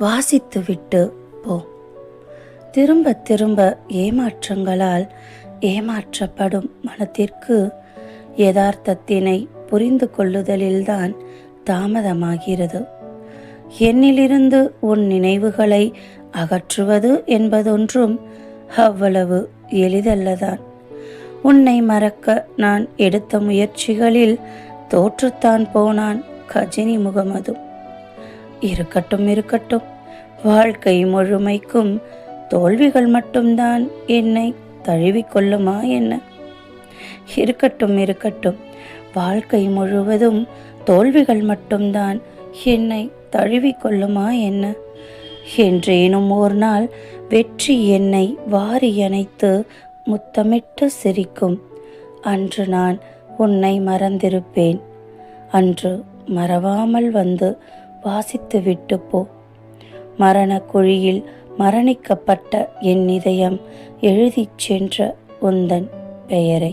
வாசித்துவிட்டு போ. திரும்ப திரும்ப ஏமாற்றங்களால் ஏமாற்றப்படும் மனத்திற்கு யதார்த்தத்தினை புரிந்து கொள்ளுதலில்தான் தாமதமாகிறது. என்னிலிருந்து உன் நினைவுகளை அகற்றுவது என்பதொன்றும் அவ்வளவு எளிதல்லதான். உன்னை மறக்க நான் எடுத்த முயற்சிகளில் தோற்றுத்தான் போனான் கஜினி முகமது. இருக்கட்டும் இருக்கட்டும். வாழ்க்கை முழுமைக்கும் தோல்விகள் மட்டும்தான் என்னை தழுவிக்கொள்ளுமா என்ன? இருக்கட்டும் இருக்கட்டும். வாழ்க்கை முழுவதும் தோல்விகள் மட்டும்தான் என்னை தழுவிக்கொள்ளுமா என்ன? என்றேனும் ஓர் நாள் வெற்றி என்னை வாரி அணைத்து முத்தமிட்டு சிரிக்கும். அன்று நான் உன்னை மறந்திருப்பேன். அன்று மறவாமல் வந்து வாசித்து விட்டு போ மரண குழியில் மரணிக்கப்பட்ட என் இதயம் எழுதிச் சென்ற உந்தன் பெயரை.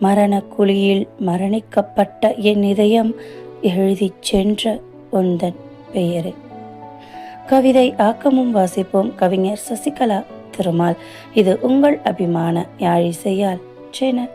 மரண குழியில் மரணிக்கப்பட்ட என் இதயம் எழுதிச் சென்ற உந்தன் பெயரை. கவிதை ஆக்கமும் வாசிப்போம் கவிஞர் சசிகலா திருமால். இது உங்கள் அபிமான யாழிசையால் சேனல்.